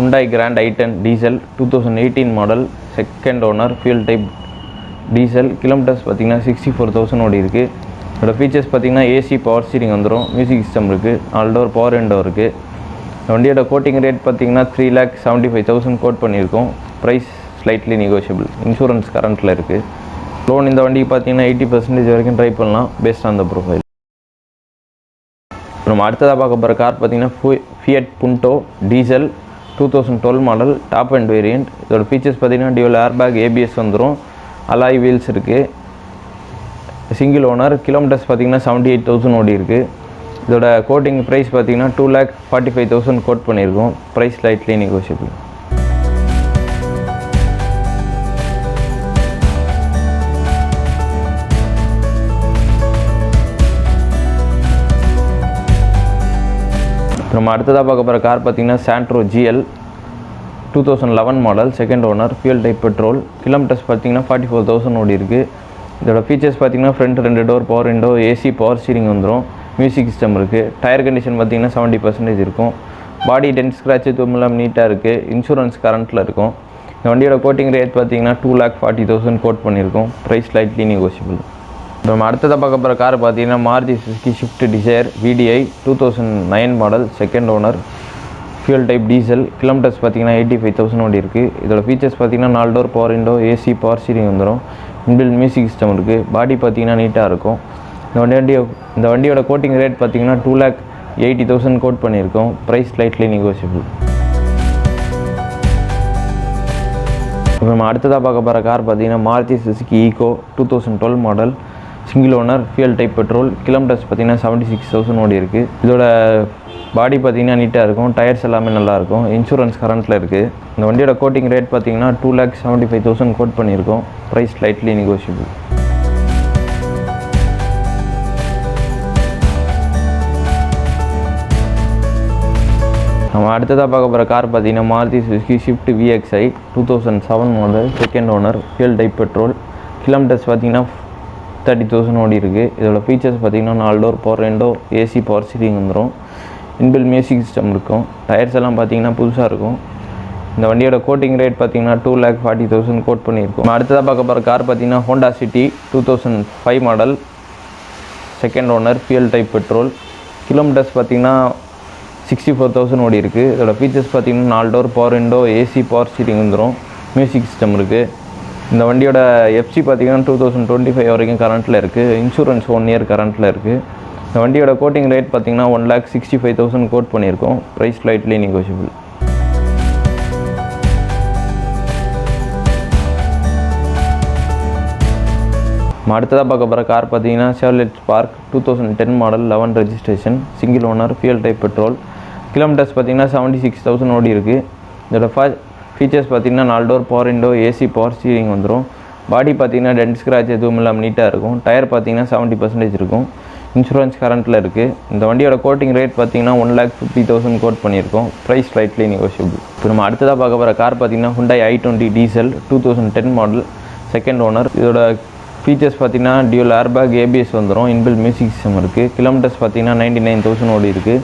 Hyundai Grand I ten diesel two thousand eighteen model second owner fuel type diesel kilometres பார்த்தீங்கன்னா sixty four thousand ஓடி இருக்குது இதோட features பார்த்தீங்கன்னா AC power steering வந்துடும் music system இருக்குது நாலு டோர் பவர் விண்டோ இருக்குது இந்த வண்டியோட கோட்டிங் ரேட் பார்த்தீங்கன்னா three lakh seventy five thousand quote பண்ணியிருக்கோம். ப்ரைஸ் ஸ்லைட்லி நெகோஷியபிள் இன்சூரன்ஸ் கரண்ட்டில் இருக்குது லோன் இந்த வண்டிக்கு பார்த்தீங்கன்னா எயிட்டி பர்சன்டேஜ் வரைக்கும் ட்ரை பண்ணலாம் பேஸ்ட் ஆன் த ப்ரொஃபைல் நம்ம அடுத்ததாக பார்க்க போகிற கார் பார்த்தீங்கன்னா Fiat Punto diesel two thousand twelve model top end variant இதோட ஃபீச்சர்ஸ் பார்த்தீங்கன்னா டியூல் ஏர்பேக் ஏபிஎஸ் வந்துடும் அலாய் வீல்ஸ் இருக்குது சிங்கிள் ஓனர் கிலோமீட்டர்ஸ் பார்த்தீங்கன்னா செவன்ட்டி எயிட் தௌசண்ட் ஓடி இருக்குது இதோட கோட்டிங் ப்ரைஸ் பார்த்தீங்கன்னா two lakh forty five thousand quote பண்ணியிருக்கோம். ப்ரைஸ் லைட்லி நெகோஷியபிள் நம்ம அடுத்ததாக பார்க்க போகிற கார் பார்த்தீங்கன்னா Santro GL two thousand eleven model second owner fuel type petrol kilometres பார்த்தீங்கன்னா ஃபார்ட்டி ஃபோர் தௌசண்ட் ஓடி இருக்குது இதோட ஃபீச்சர்ஸ் பார்த்தீங்கன்னா ஃப்ரண்ட் ரெண்டு door power window AC power steering வந்துடும் மியூசிக் சிஸ்டம் இருக்குது டயர் கண்டிஷன் பார்த்தீங்கன்னா செவன்ட்டி பர்சன்டேஜ் இருக்கும். பாடி டென்ட் ஸ்க்ராட்ச் தும்மெல்லாம் நீட்டாக இருக்குது இன்சூரன்ஸ் கரண்ட்டில் இருக்கும். இந்த வண்டியோட கோட்டிங் ரேட் பார்த்தீங்கன்னா two lakh forty thousand quote பண்ணியிருக்கோம். ப்ரைஸ் லைட்லி நெகோஷியபிள் நம்ம அடுத்ததாக பார்க்க போகிற கார் பார்த்தீங்கன்னா Maruti Suzuki Swift Dzire VDI two thousand nine model second owner fuel type diesel kilometres பார்த்தீங்கன்னா எயிட்டி ஃபைவ் தௌசண்ட் ஓடி இருக்குது இதோட ஃபீச்சர்ஸ் பார்த்தீங்கன்னா நாலு door power window AC power steering வந்துடும் இன்பில் மியூசிக் சிஸ்டம் இருக்குது பாடி பார்த்தீங்கன்னா நீட்டாக இருக்கும். இந்த வண்டி வண்டி இந்த வண்டியோட கோட்டிங் ரேட் பார்த்தீங்கன்னா two lakh eighty thousand quote பண்ணியிருக்கோம். ப்ரைஸ் லைட்லி நெகோஷியபிள் இப்போ நம்ம அடுத்ததாக பார்க்க போகிற கார் பார்த்தீங்கன்னா Maruti Suzuki Eeco two thousand twelve model single owner fuel type petrol kilometres பார்த்தீங்கன்னா செவன்ட்டி சிக்ஸ் தௌசண்ட் ஓடி இருக்குது இதோட பாடி பார்த்தீங்கன்னா நீட்டாக இருக்கும். டயர்ஸ் எல்லாமே நல்லாயிருக்கும் இன்சூரன்ஸ் கரண்ட்டில் இருக்குது இந்த வண்டியோட கோட்டிங் ரேட் பார்த்தீங்கன்னா two lakh seventy five thousand quote பண்ணியிருக்கோம். ப்ரைஸ் லைட்லி நெகோஷியபிள் நம்ம அடுத்ததாக பார்க்க போகிற கார் பார்த்தீங்கன்னா Maruti Suzuki Swift VXI two thousand seven model second owner fuel type petrol kilometres பார்த்தீங்கன்னா தேர்ட்டி தௌசண்ட் ஓடி இருக்குது இதோட ஃபீச்சர்ஸ் பார்த்திங்கன்னா நாலு டோர் பவர் ரெண்டோ ஏசி பவர் சீரிங் வந்துடும் இன்பில் மியூசிக் சிஸ்டம் இருக்கும். டயர்ஸ் எல்லாம் பார்த்தீங்கன்னா புதுசாக இருக்கும். இந்த வண்டியோட கோட்டிங் ரேட் பார்த்தீங்கன்னா two lakh forty thousand quote பண்ணியிருக்கோம். அடுத்ததாக பார்க்க போகிற கார் பார்த்தீங்கன்னா Honda City two thousand five model second owner fuel type petrol kilometres பார்த்தீங்கன்னா சிக்ஸ்டி ஃபோர் தௌசண்ட் ஓடி இருக்குது இதோட ஃபீச்சர்ஸ் பார்த்தீங்கன்னா நாலு door power window AC power steering வந்துடும் மியூசிக் சிஸ்டம் இருக்குது இந்த வண்டியோட எஃப்சி பார்த்தீங்கன்னா டூ தௌசண்ட் டுவெண்ட்டி ஃபைவ் வரைக்கும் கரண்ட்டில் இருக்குது இன்சூரன்ஸ் ஒன் இயர் கரண்ட்டில் இருக்குது இந்த வண்டியோட கோட்டிங் ரேட் பார்த்தீங்கன்னா one lakh sixty five thousand quote பண்ணியிருக்கோம் ப்ரைஸ் லைட்லி நெகோஷியபிள் அடுத்ததாக பார்க்க போகிற கார் பார்த்தீங்கன்னா Chevrolet Spark two thousand ten model eleven registration single owner fuel type petrol kilometres பார்த்தீங்கன்னா செவன்ட்டி சிக்ஸ் தௌசண்ட் ஓடி இருக்குது இதோட ஃபா ஃபீச்சர்ஸ் பார்த்தீங்கன்னா நாலு door power window AC power steering வந்துடும் பாடி பார்த்தீங்கன்னா டென்ட் ஸ்க்ராட்ச் எதுவும் இல்லாமல் நீட்டாக இருக்கும். டயர் பார்த்தீங்கன்னா செவன்ட்டி பர்சன்டேஜ் இருக்கும். இன்சூரன்ஸ் கரண்ட்டில் இருக்குது இந்த வண்டியோட கோட்டிங் ரேட் பார்த்தீங்கன்னா one lakh fifty thousand quote பண்ணியிருக்கோம். ப்ரைஸ் ஸ்லைட்லி நெகோஷியபிள் இப்போ நம்ம அடுத்ததாக பார்க்க போகிற கார் பார்த்தீங்கன்னா Hyundai i twenty diesel two thousand ten model second owner இதோட ஃபீச்சர்ஸ் பார்த்தீங்கன்னா டியூல் ஏர்பேக் ஏபிஎஸ் வந்துடும் இன்பில் மியூசிக் சிஸ்டம் இருக்குது கிலோமீட்டர்ஸ் பார்த்தீங்கன்னா நைன்ட்டி நைன் தௌசண்ட் ஓடி இருக்குது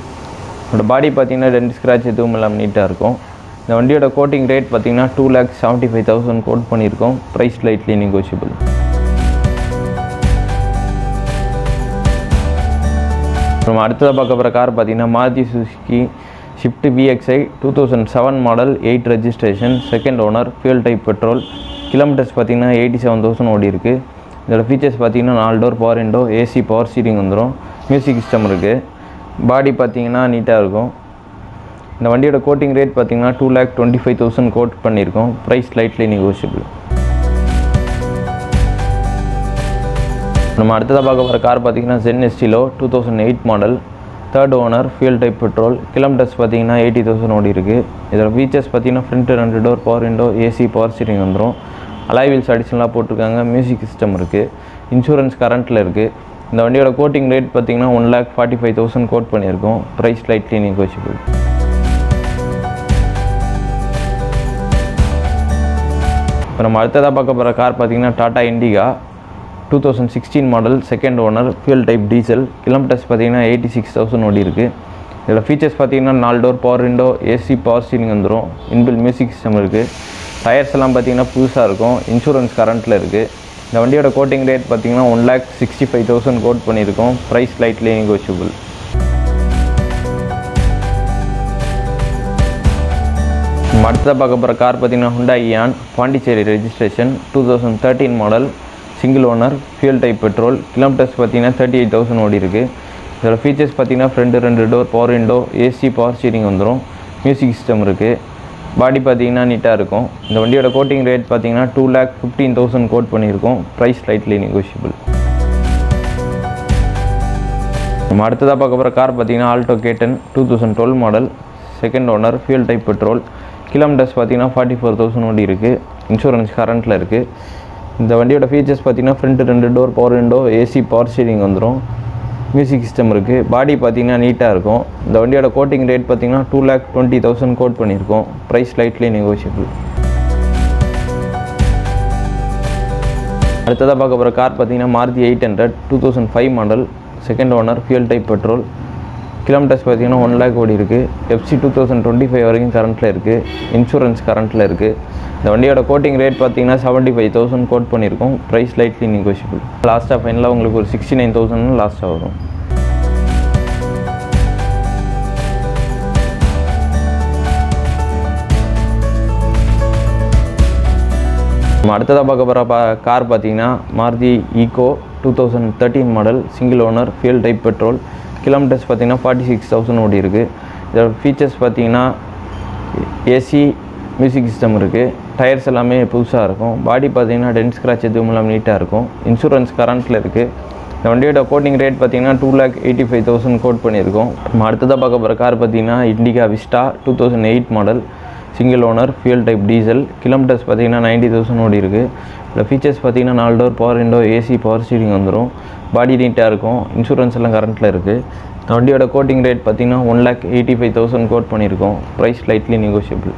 இதோட பாடி பார்த்தீங்கன்னா டென்ட் ஸ்க்ராட்ச் எதுவும் இல்லாமல் நீட்டாக இருக்கும். இந்த வண்டியோட கோட்டிங் ரேட் பார்த்தீங்கன்னா two lakh seventy five thousand quote பண்ணியிருக்கோம். ப்ரைஸ் லைட்லி நெகோஷியபிள் நம்ம அடுத்ததாக பார்க்க போகிற கார் பார்த்தீங்கன்னா Maruti Suzuki Swift VXI two thousand seven model eight registration second owner fuel type petrol kilometres பார்த்தீங்கன்னா எயிட்டி செவன் தௌசண்ட் ஓடி இருக்குது இதோட ஃபீச்சர்ஸ் பார்த்தீங்கன்னா நாலு door power window AC power steering வந்துடும் மியூசிக் சிஸ்டம் இருக்குது பாடி பார்த்திங்கன்னா நீட்டாக இருக்கும். இந்த வண்டியோட கோட்டிங் ரேட் பார்த்தீங்கன்னா two lakh twenty five thousand quote பண்ணியிருக்கோம். ப்ரைஸ் லைட்லி நெகோஷியபிள் நம்ம அடுத்ததாக பார்க்க போகிற கார் பார்த்தீங்கன்னா Zen Estilo two thousand eight model third owner fuel type petrol kilometres பார்த்தீங்கன்னா எயிட்டி தௌசண்ட் ஓடி இருக்குது இதோட ஃபீச்சர்ஸ் பார்த்தீங்கன்னா ஃப்ரண்ட் ரெண்டு door power window AC power steering வந்துடும் அலாய் வீல்ஸ் அடிஷனலாக போட்டிருக்காங்க. மியூசிக் சிஸ்டம் இருக்குது இன்சூரன்ஸ் கரண்ட்டில் இருக்குது இந்த வண்டியோட கோட்டிங் ரேட் பார்த்தீங்கன்னா one lakh forty five thousand quote பண்ணியிருக்கோம். ப்ரைஸ் லைட்லி நெகோஷியபிள் இப்போ நம்ம அடுத்ததாக பார்க்க போகிற கார் பார்த்தீங்கன்னா Tata Indica two thousand sixteen model second owner fuel type diesel kilometres பார்த்தீங்கன்னா எயிட்டி சிக்ஸ் தௌசண்ட் ஓடி இருக்குது இதில் ஃபீச்சர்ஸ் பார்த்தீங்கன்னா நாலு door power window AC power steering வந்துடும் இன்பில் மியூசிக் சிஸ்டம் இருக்குது டயர்ஸ் எல்லாம் பார்த்தீங்கன்னா புதுசாக இருக்கும். இன்சூரன்ஸ் கரண்ட்டில் இருக்குது இந்த வண்டியோட கோட்டிங் ரேட் பார்த்தீங்கன்னா one lakh sixty five thousand quote பண்ணியிருக்கோம். ப்ரைஸ் லைட்லி நெகோஷியபிள் நம்ம அடுத்ததாக பார்க்க போகிற கார் பார்த்தீங்கன்னா Hyundai Eon Pondicherry registration two thousand thirteen model single owner fuel type petrol kilometres பார்த்தீங்கன்னா தேர்ட்டி எயிட் தௌசண்ட் ஓடி இருக்குது இதோட ஃபீச்சர்ஸ் பார்த்தீங்கன்னா ஃப்ரண்ட் ரெண்டு door power window AC power steering வந்துடும் மியூசிக் சிஸ்டம் இருக்குது பாடி பார்த்தீங்கன்னா நீட்டாக இருக்கும். இந்த வண்டியோட கோட்டிங் ரேட் பார்த்தீங்கன்னா two lakh fifteen thousand quote பண்ணியிருக்கோம். ப்ரைஸ் லைட்லி நெகோஷியபிள் நம்ம அடுத்ததாக பார்க்க போகிற கார் பார்த்தீங்கன்னா Alto K ten two thousand twelve model second owner fuel type petrol kilometres பார்த்தீங்கன்னா ஃபார்ட்டி ஃபோர் தௌசண்ட் ஓடி இருக்குது இன்சூரன்ஸ் கரண்ட்டில் இருக்குது இந்த வண்டியோட ஃபீச்சர்ஸ் பார்த்தீங்கன்னா ஃப்ரண்ட் ரெண்டு door power window AC power steering வந்துடும் மியூசிக் சிஸ்டம் இருக்குது பாடி பார்த்தீங்கன்னா நீட்டாக இருக்கும். இந்த வண்டியோட கோட்டிங் ரேட் பார்த்தீங்கன்னா two lakh twenty thousand quote பண்ணியிருக்கோம். ப்ரைஸ் லைட்லி நெகோஷியபிள் அடுத்ததாக பார்க்க போகிற கார் பார்த்தீங்கன்னா Maruti eight hundred two thousand five model second owner fuel type petrol kilometres பார்த்தீங்கன்னா ஒன் லேக் ஓடி இருக்குது FC two thousand twenty five வரைக்கும் கரண்ட்டில் இருக்குது இன்சூரன்ஸ் கரண்ட்டில் இருக்குது இந்த வண்டியோட கோட்டிங் ரேட் பார்த்தீங்கன்னா செவன்ட்டி ஃபைவ் தௌசண்ட் கோட் பண்ணியிருக்கோம் ப்ரைஸ் லைட்லி நெகோஷியபிள் லாஸ்ட்டாக ஃபைனலாக உங்களுக்கு ஒரு சிக்ஸ்டி நைன் தௌசண்ட் லாஸ்ட்டாக வரும். நம்ம அடுத்ததாக பார்க்க போகிற பா கார் பார்த்தீங்கன்னா Maruti Eeco two thousand thirteen model single owner fuel type petrol kilometres பார்த்தீங்கன்னா ஃபார்ட்டி சிக்ஸ் தௌசண்ட் ஓடி இருக்குது இதோட ஃபீச்சர்ஸ் பார்த்தீங்கன்னா ஏசி மியூசிக் சிஸ்டம் இருக்குது டயர்ஸ் எல்லாமே புதுசாக இருக்கும். பாடி பார்த்தீங்கன்னா டென்ட் ஸ்க்ராட்ச் எதுவும் இல்லாமல் நீட்டாக இருக்கும். இன்சூரன்ஸ் கரண்ட்டில் இருக்குது இந்த வண்டியோட கோட்டிங் ரேட் பார்த்தீங்கன்னா two lakh eighty five thousand quote பண்ணியிருக்கோம். நம்ம அடுத்ததாக பார்க்க போகிற கார் பார்த்தீங்கன்னா Indica Vista two thousand eight model single owner fuel type diesel kilometres பார்த்தீங்கன்னா நைன்ட்டி தௌசண்ட் ஓடி இருக்குது இல்லை ஃபீச்சர்ஸ் பார்த்தீங்கன்னா நாலு door power window AC power steering வந்துடும் பாடி நீட்டாக இருக்கும். இன்சூரன்ஸ் எல்லாம் கரண்ட்டில் இருக்குது வண்டியோட கோட்டிங் ரேட் பார்த்தீங்கன்னா one lakh eighty five thousand quote பண்ணியிருக்கோம். ப்ரைஸ் லைட்லி நெகோஷியபிள்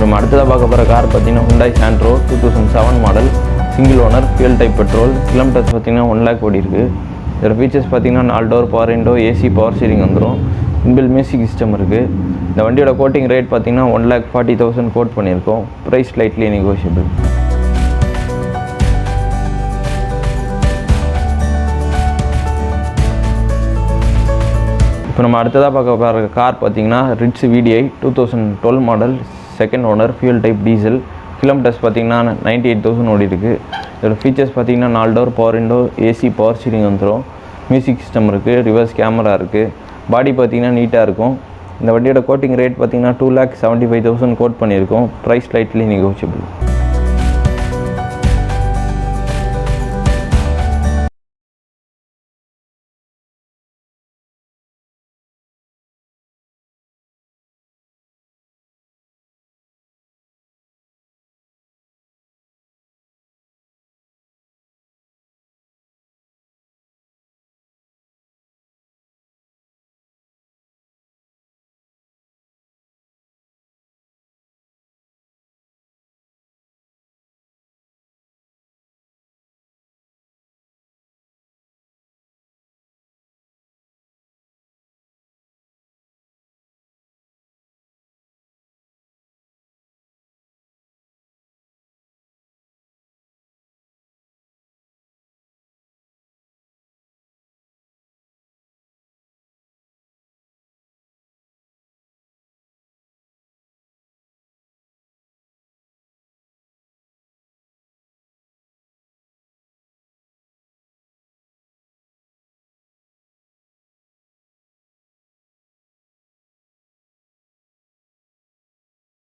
நம்ம அடுத்ததாக பார்க்க போகிற கார் பார்த்தீங்கன்னா Hyundai Santro two thousand seven model single owner fuel type petrol kilometres பார்த்தீங்கன்னா ஒன் லேக் ஓடி இருக்குது இதோட ஃபீச்சர்ஸ் பார்த்தீங்கன்னா நாலு door power window AC power steering வந்துடும் இன்பில் மியூசிக் சிஸ்டம் இருக்குது இந்த வண்டியோட கோட்டிங் ரேட் பார்த்தீங்கன்னா one lakh forty thousand quote பண்ணியிருக்கோம். ப்ரைஸ் லைட்லி நெகோஷியபிள் இப்போ நம்ம அடுத்ததாக பார்க்க போகிற கார் பார்த்தீங்கன்னா Ritz VDI two thousand twelve model second owner fuel type diesel kilometres பார்த்தீங்கன்னா நைன்ட்டி எயிட் தௌசண்ட் ஓடி இருக்குது இதோட ஃபீச்சர்ஸ் பார்த்தீங்கன்னா நாலு door power window AC power steering வந்துடும் மியூசிக் சிஸ்டம் இருக்குது ரிவர்ஸ் கேமரா இருக்குது பாடி பார்த்திங்கன்னா நீட்டாக இருக்கும். இந்த வண்டியோட கோட்டிங் ரேட் பார்த்தீங்கன்னா two lakh seventy five thousand quote பண்ணியிருக்கோம். Price lightly negotiable